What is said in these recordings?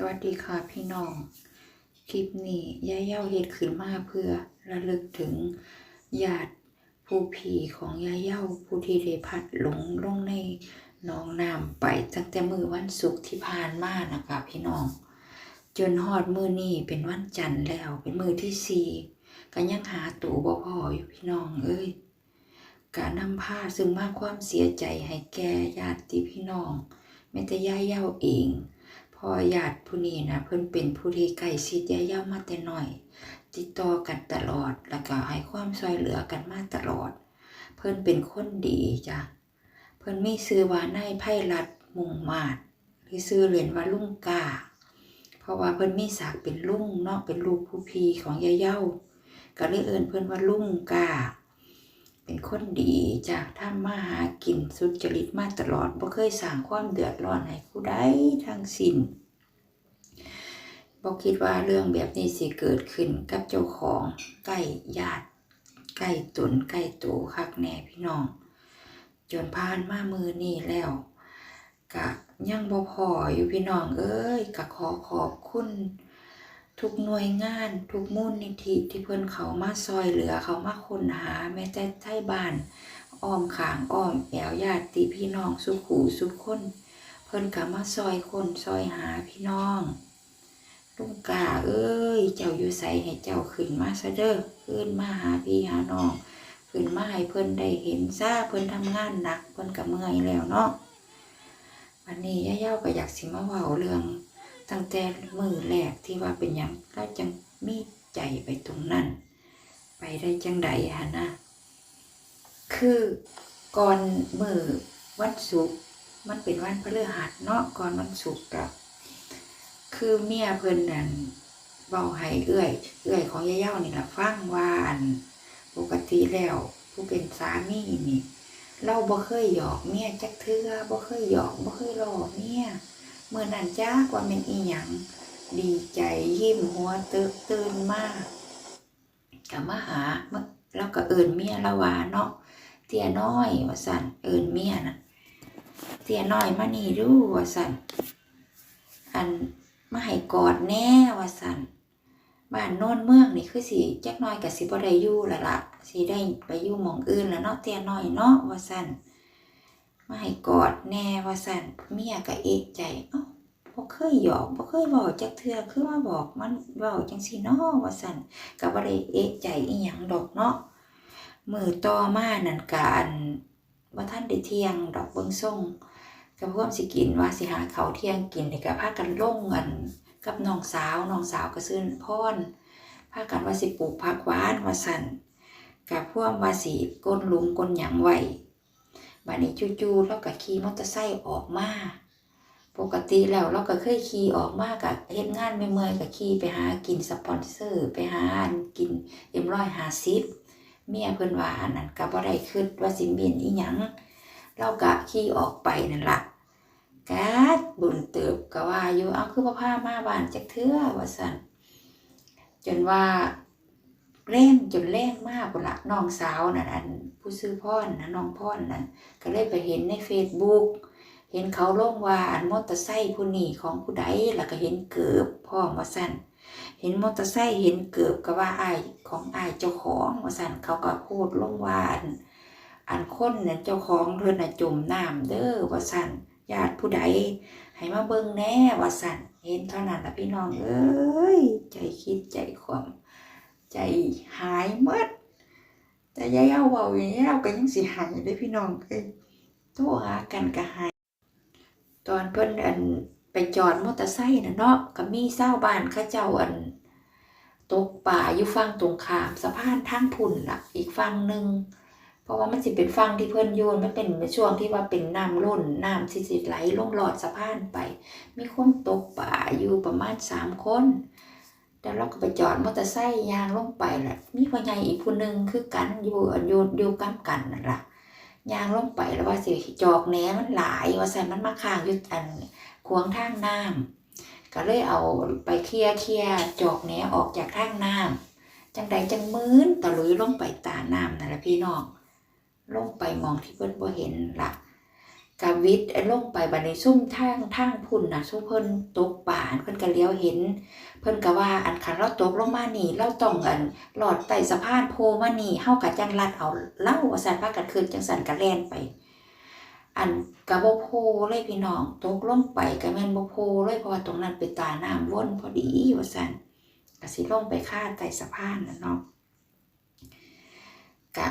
สวัสดีค่ะพี่น้อง คลิปนี้ย่าเย่าเฮ็ดขึ้นมาเพื่อระลึกถึงญาติผู้ผีของย่าเย่าผู้ที่ได้พัดหลงลงในหนองน้ำไปตั้งแต่มือวันศุกร์ที่ผ่านมานะคะพี่น้อง จนฮอดมือนี้เป็นวันจันทร์แล้วเป็นมือที่สี่ก็ยังหาตู่บ่พออยู่พี่น้องเอ้ยกะนำพาซึ่งมากความเสียใจให้แก่ญาติพี่น้องแม้แต่ย่าเย่าเอง พอญาติผู้นี้นะเพิ่นเป็นผู้ที่ใกล้ชิดย่าเย่ามาแต่น้อย ติดต่อกันตลอดแล้วก็ให้ความช่วยเหลือกันมาตลอด เพิ่นเป็นคนดีจ้ะเพิ่นมีชื่อว่านายไพรัตมุงมาดหรือชื่อเล่นว่าลุงกาเพราะว่าเพิ่นมีศักดิ์เป็นลุงเนาะเป็นลูกผู้พีของย่าเย่าก็เลยเอิ้นเพิ่นว่าลุงกา เป็นคนดีจ้ะทำมาหากินสุจริตมาตลอดบ่เคยสร้างความเดือดร้อนให้ผู้ใดทั้งสิ้นบ่คิดว่าเรื่องแบบนี้สิเกิดขึ้นกับเจ้าของใกล้ญาติใกล้ตนใกล้ตัวคักแน่พี่น้อง จนผ่านมามือนี้แล้วกะยังบ่พออยู่พี่น้องเอ้ยกะขอขอบคุณ ทุกหน่วยงาน ทุกมูลนิธิที่เพิ่อนเขามาซอยเหลือเขามาค้นหาแม้แต่ไทบ้านอ้อมขางอ้อมแอวญาติพี่น้องสุขูสุขคน เพิ่นก็มาซอยคนซอยหาพี่น้องลุงกาเอ้ย เจ้าอยู่ใสให้เจ้าขึ้นมาซะเด้อขึ้นมาหาพี่หาน้องขึ้นมาให้เพิ่นได้เห็นซาเพิ่นทำงานหนักเพิ่นก็เมื่อยแล้วเนาะวันนี้ย่าเย้าก็อยากสิมาเว้าเรื่อง ตั้งแต่มือแรกที่ว่าเป็นหยังเราจังมีใจไปตรงนั้น ไปได้จังใดฮะนะคือก่อนมือวันศุกร์มันเป็นวันพฤหัสเนาะก่อนวันศุกร์กับคือเมียเพิ่นนั่นเบาให้เอื้อย เอื้อยของยายเย้านี่ละฟังว่าอันปกติแล้ว ผู้เป็นสามีนี่เราบ่เคยหยอกเมียจักเทื่อบ่เคยหยอกบ่เคยหลอกเมีย เมื่อนั้นจ้ากว่าเป็นอีหยังดีใจยิ้มหัวเติบตื่นมากกับมาหาเมื่อแล้วก็เอินเมียละวาเนาะเตียน้อยว่าสันเอินเมียน่ะเตียน้อยมานี่ดูว่าสันอันมาให้กอดแน่ว่าสันบ้านโน่นเมืองนี่คือสิจักหน้อยกับสิบ่ได้ยู่ละละสิได้ไปยู่มองอื่นแล้วเนาะเตียน้อยเนาะว่าสัน มาให้กอดแน่ว่าสั่นเมียก็เอกใจเอ้าบ่เคยหยอกบ่เคยบอกจักเทือคือมาบอกมันเว้าจังซี่เนาะว่าสั่นก็บ่ได้เอกใจอีหยังดอกเนาะมือต่อมานั่นการบ่าทันได้เที่ยงดอกเบิ่งส่งก็พวกสิกินว่าสิหาเขาเที่ยงกินนี่ก็พากันลงกันกับน้องสาวน้องสาวก็ซื้อพรพากันว่าสิปลูกผักหวานว่าสั่นกับพวกว่าสิก้นหลุมก้นหยังไว้ บัดนี้จู่ๆเราก็ขี่มอเตอร์ไซค์ออกมา ปกติแล้วเราก็เคยขี่ออกมากับเฮ็ดงานไม่เมื่อยๆก็ขี่ไปหากินสปอนเซอร์ไปหาอันกินเอ็มร้อยหาซิบเมียเพิ่นว่าอันนั้นก็บ่ได้คิดว่าสิเมียนอีหยังเราก็ขี่ออกไปนั่นล่ะกาดบุญเติบก็ว่าอยู่เอาคือบ่พามาบ้านจักเทือว่าซั่นจนว่า แรงจนแรงมากพุ่นละน้องสาวนั่นอันผู้ซื้อพ่อนนะน้องพ่อนนั่นก็เลยไปเห็นในเฟซบุ๊กเห็นเขาลงว่าอันมอเตอร์ไซค์ผู้นี้ของผู้ใดแล้วก็เห็นเกือบพ่อมาสั่นเห็นมอเตอร์ไซค์เห็นเกือบก็ว่าอายของอายเจ้าของมาสั่นเขาก็พูดลงว่าอันอันคนเนี่ยเจ้าของเพิ่นน่ะจมน้ำเด้อว่าสั่นญาติผู้ใดให้มาเบิ่งแน่ว่าสั่นเห็นเท่านั้นละพี่น้องเอ้ยใจคิดใจความ ใจหายหมดแต่ยายเอาเบาอย่างนี้เราก็ยังสิหายเลยพี่น้องเอ้ยโทรหากันก็หาย ตอนเพิ่นอันไปจอดมอเตอร์ไซค์นะเนาะก็มีเศร้าบ้านเขาเจ้าอันตกป่าอยู่ฝั่งตรงขามสะพานทางพุ่นล่ะ อีกฝั่งหนึ่งเพราะว่ามันสิเป็นฝั่งที่เพิ่นโยนมันเป็นช่วงที่ว่าเป็นน้ำล้นน้ำสิสิไหลลงหลอดสะพานไป มีคนตกป่าอยู่ประมาณสามคน แล้วเราก็ไปจอดมอเตอร์ไซค์ยางลงไปแหละมีพ่อใหญ่อีกผู้หนึ่งคือกันอยู่อยู่อยู่กับกันนั่นล่ะยางลงไปแล้วว่าสิจอกแหนมันหลายว่าใส่มันมาค้างอยู่อันขวงทางน้ำก็เลยเอาไปเคลียร์เคลียร์จอกแหนออกจากทางน้ำจังใดจังมืนตะลุยลงไปตาน้ำนั่นแหละพี่น้องลงไปมองที่เพิ่นบ่เห็นล่ะ กับวิทย์ลงไปบันี้ซุ่มทางทางพุ่นน่ะซุ่มเพิ่นตกป่านเพิ่นก็เลี้ยวเห็น เพิ่นก็ว่าอันคันเราตกลงมานี่เราต้องอันหลอดไต่สะพานโพมานี่เฮาก็จังลัดเอาเล่าว่าซั่นพากันขึ้นจังซั่นก็แล่นไป อันก็บ่โพเลยพี่น้องตกลงไปก็แม่นบ่โพเลยเพราะว่าตรงนั้นเป็นตาน้ำวนพอดีว่าซั่นก็สิลงไปค่าไต่สะพานน่ะเนาะกะ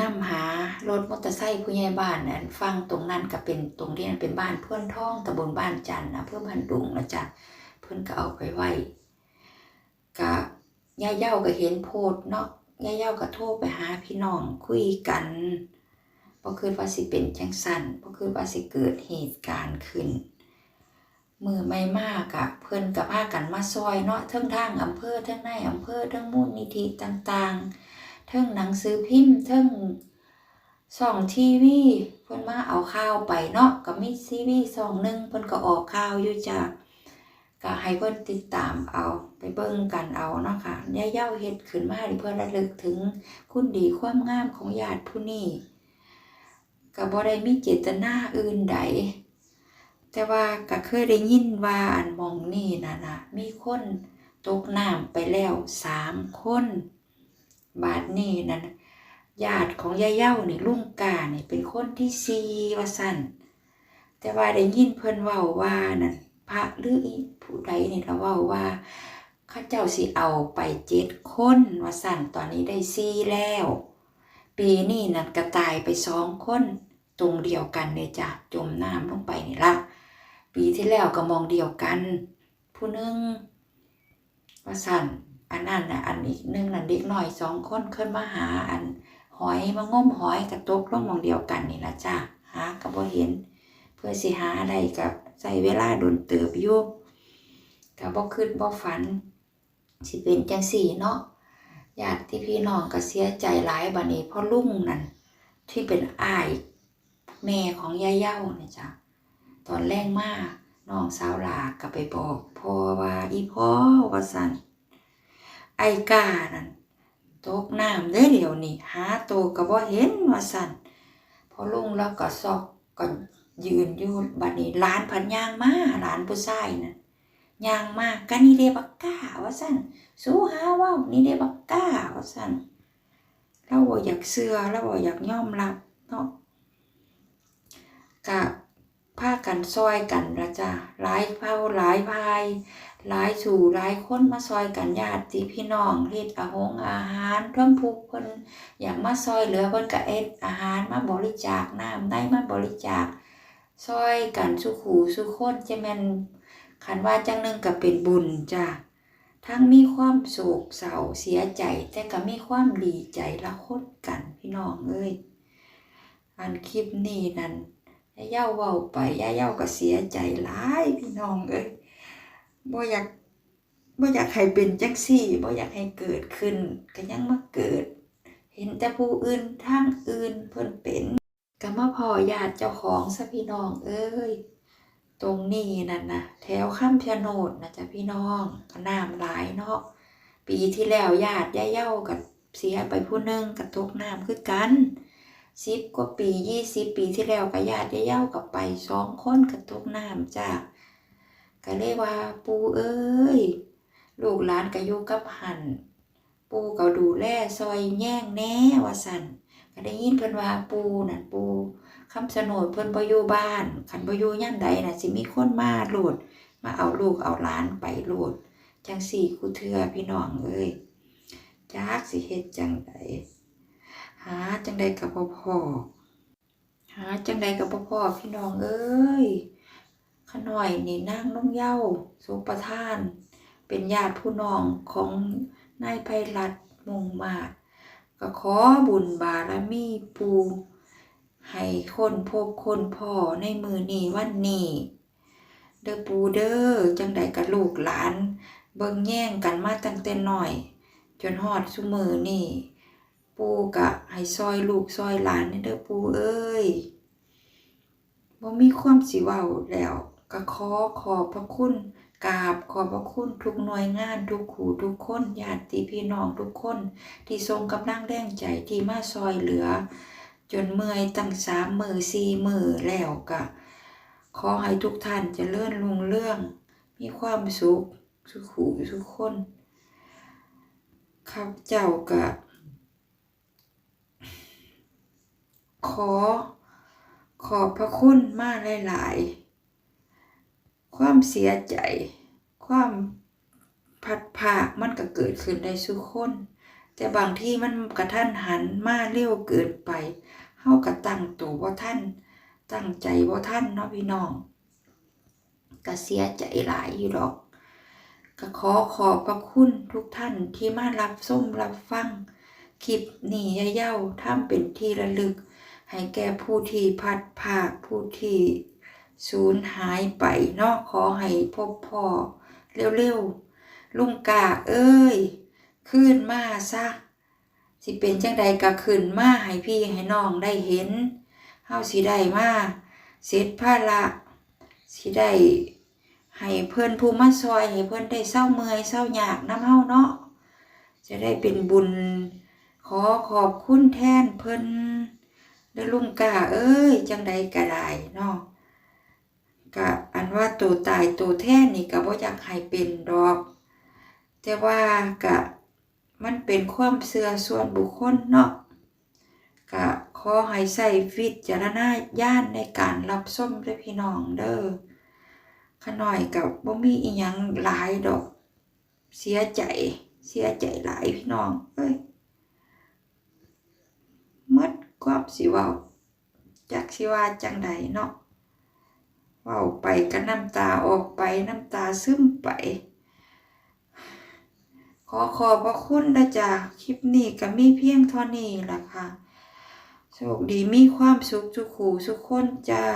นำหารถมอเตอร์ไซค์ผู้ใหญ่บ้านนั่นฟังตรงนั้นก็เป็นตรงที่นั่นเป็นบ้านเพื่อนท้องตำบลบ้านจันนะเพื่อบ้านดุงนะจ๊ะเพิ่อนก็เอาไปไว้กะย่าเย้าก็เห็นโพดเนาะย่าเย้าก็โทรไปหาพี่น้องคุยกันบ่คิดว่าสิเป็นจังซั่นบ่คิดว่าสิเกิดเหตุการณ์ขึ้นมือไม่มากอะเพิ่อนกับพากันมาซอยเนาะทั้งทางอำเภอทั้งในอำเภอทั้งมูลนิธิต่างๆ เทั้งหนังสือพิมพ์เทั้งช่องทีวีเพิ่นมาเอาข่าวไปเนาะก็มีทีวีช่องหนึ่งเพิ่นก็ออกข่าวอยู่จ้ะก็ให้เพิ่นติดตามเอาไปเบิ่งกันเอาเนาะค่ะย่าเย้าเฮ็ดขึ้นมาเพื่อระลึกถึงคุณดีความงามของญาติผู้นี้ก็บ่ได้มีเจตนาอื่นใด แต่ว่าก็เคยได้ยินว่าอันมองนี่นะนะมีคนตกน้ำไปแล้วสามคน บาดนี้นั่นญาติของยายเย้านี่ลุงกาเนี่เป็นคนที่ซีว่าสันแต่ว่าได้ยินเพิ่นเว้าว่านั่นพระหรืออีผู้ใดเนี่ละเว้าว่าข้าเจ้าสิเอาไปเจ็ดคนว่าสั่นตอนนี้ได้ซีแล้ว ปีนี้นั่นก็ตายไปสองคนตรงเดียวกันเลยจ้ะจมน้ำลงไปนี่ละปีที่แล้วก็มองเดียวกัน ผู้นึงว่าสั่น อันนั้นนะอันอีกหนึงน่ะเด็กหน้อยสองคนขึ้นมาหาอันหอยมางมหอยกระตกลงมองเดียวกันนี่ละจ้าหาก็บ่เห็น เพื่อสิหาอะได้กับใช้เวลาโดนเติบยู่ก็บ่คิดบ่ฝัน สิเป็นจังสี่เนาะญาติพี่น้องก็เสียใจหลายบัดนี้พราะลุงนั่นที่เป็นอ้ายแม่ของยายเย้านี่จ้ะตอนแรกมากน้องสาวหลาก็ไปบอกพ่อว่าอีพ่อว่าสัน ไอ้กานั่นตกน้ำเด้อเดี๋ยวนี้หาโตวก็บ่เห็นว่าสันพอลุงแล้วก็ซอกก็ยืนอยู่บัดนี้หลานพันยางมาหลานผู้ชายนั่นย่างมากันนี่เดบักก้าว่าสันสู้หาว่านี่เดบักก้าว่าสันเราบ่อยากเชื่อเราบ่อยากยอมรับเนาะกะพากันซอยกันละจ้ะหลายเผาหลายพาย หลายสู่หลายคนมาซอยกันญาติพี่น้องเฮ็ดอาหงอาหารเพิ่มผูกเพิ่นอยากมาซอยเหลือเพิ่นก็เอ็ดอาหารมาบริจาคน้ำได้มาบริจาคซอยกันสุขูสุขคนจะแม่นคันว่าจังหนึงก็เป็นบุญจ้ะทั้งมีความโศกเศร้าเสียใจ แต่ก็มีความดีใจละคนกันพี่น้องเอ้ยอันคลิปนี้นั่นย่าเย้าเว้าไปย่าเย้าก็เสียใจหลายพี่น้องเอ้ย บ่อยากบ่อยากให้เป็นจังซี่บ่อยากให้เกิดขึ้นก็ยังมาเกิด เห็นแต่ผู้อื่นทางอื่นเพิ่นเป็นก็มาพอญาติเจ้าของซะพี่น้องเอ้ยตรงนี้นั่นนะแถวข้ามชะโนดนะจ๊ะพี่น้องก็น้ำหลายเนาะปีที่แล้วญาติย่าเย้าก็เสียไปผู้หนึงก็ตกน้ำคือกันสิบกว่าปียี่สิบปีที่แล้วก็ญาติย่าเย้ากับไปสองคนกับตกน้ำจ้า ก็เลยว่าปูเอ้ย ลูกหลานก็อยู่กับหัน ปูก็ดูแลซอยแย่งแน่ว่าสันก็ได้ยินเพิ่นว่าปูนั่นปูคำสนดเพิ่นบ่อยู่บ้านคันบ่อยู่ย่ำใดน่ะสิมีคนมาโหลด มาเอาลูกเอาหลานไปโหลดจังสี่คูเทือพี่น้องเอ้ยจักสิเฮ็ดจังไดหาจังใดกับพ่อพ่อหาจังใดกับพ่อพ่อพี่น้องเอ้ย ขน่อยนี่นางน้องเย้าสุประทาน เป็นญาติผู้น้องของนายไพรัตมุงมาศก็ขอบุญบารมีปูให้คนพบคนพ่อในมือนี้วันนี้เด้อปูเด้อจังใดกับลูกหลาน เบิ่งแย่งกันมาตั้งแต่น้อย จนฮอดซุมือนี่ปูกะให้ซอยลูกซอยหลานเด้อปูเอ้ยบ่มีความสิเว้าแล้ว ก็ขอขอบพระคุณกราบขอบพระคุณทุกหน่วยงานทุกขู่ทุกคนญาติพี่น้องทุกคน ที่ทรงกำลังแรงใจที่มาซอยเหลือ จนเมื่อยตั้งสามมือสี่มือแล้วก็ขอให้ทุกท่านจะเลื่อนลุงเรื่อง มีความสุขสุขหูทุกคนข้าพเจ้าก็ขอขอบพระคุณมากหลาย ๆ ความเสียใจ ความพัดภาคมันก็เกิดขึ้นได้ทุกคน แต่บางที่มันกระทันหันมาเร็วเกินไปเฮาก็ตั้งตัวว่าท่านตั้งใจว่าท่านเนาะพี่น้องก็เสียใจหลายอยู่ดอกก็ขอขอบพระคุณทุกท่านที่มารับส้มรับฟังคลิปนี้เย่าๆทำเป็นที่ระลึก ให้แก่ผู้ที่พัดภาคผู้ที่ สูญหายไปเนาะขอให้พบพ่อเร็วๆลุงกาเอ้ยขึ้นมาซะสิเป็นจังใดก็ขึ้นมาให้พี่ให้น้องได้เห็นเฮาสิได้มาเสร็จภาระสิได้ให้เพิ่อนผู้มาซอยให้เพิ่อนได้เศร้าเมื่อยเศร้าอยากน้ำเฮาเนาะจะได้เป็นบุญ ขอขอบคุณแทนเพิ่อนเด้ลุงกาเอ้ยจังใดก็ได้เนาะ ก็อันว่าตัวตายตัวแท้นี่ก็บ่อยากให้เป็นดอก แต่ว่าก็มันเป็นความเชื่อส่วนบุคคลเนาะก็ขอให้ใส่วิตจารณญาณในการรับชมด้วยพี่น้องเด้อขน้อยกับบ่มีอีหยังหลายดอก เสียใจ เสียใจหลายพี่น้อง เอ้ยหมดความสิว้าจักสิว่าจังใดเนาะ เว้าไปก็น้ำตาออกไปน้ำตาซึมไป ขอขอบพระคุณนะจ๊ะคลิปนี้ก็มีเพียงเท่านี้ล่ะค่ะโชคดีมีความสุขทุกคู่ทุกคนจ้า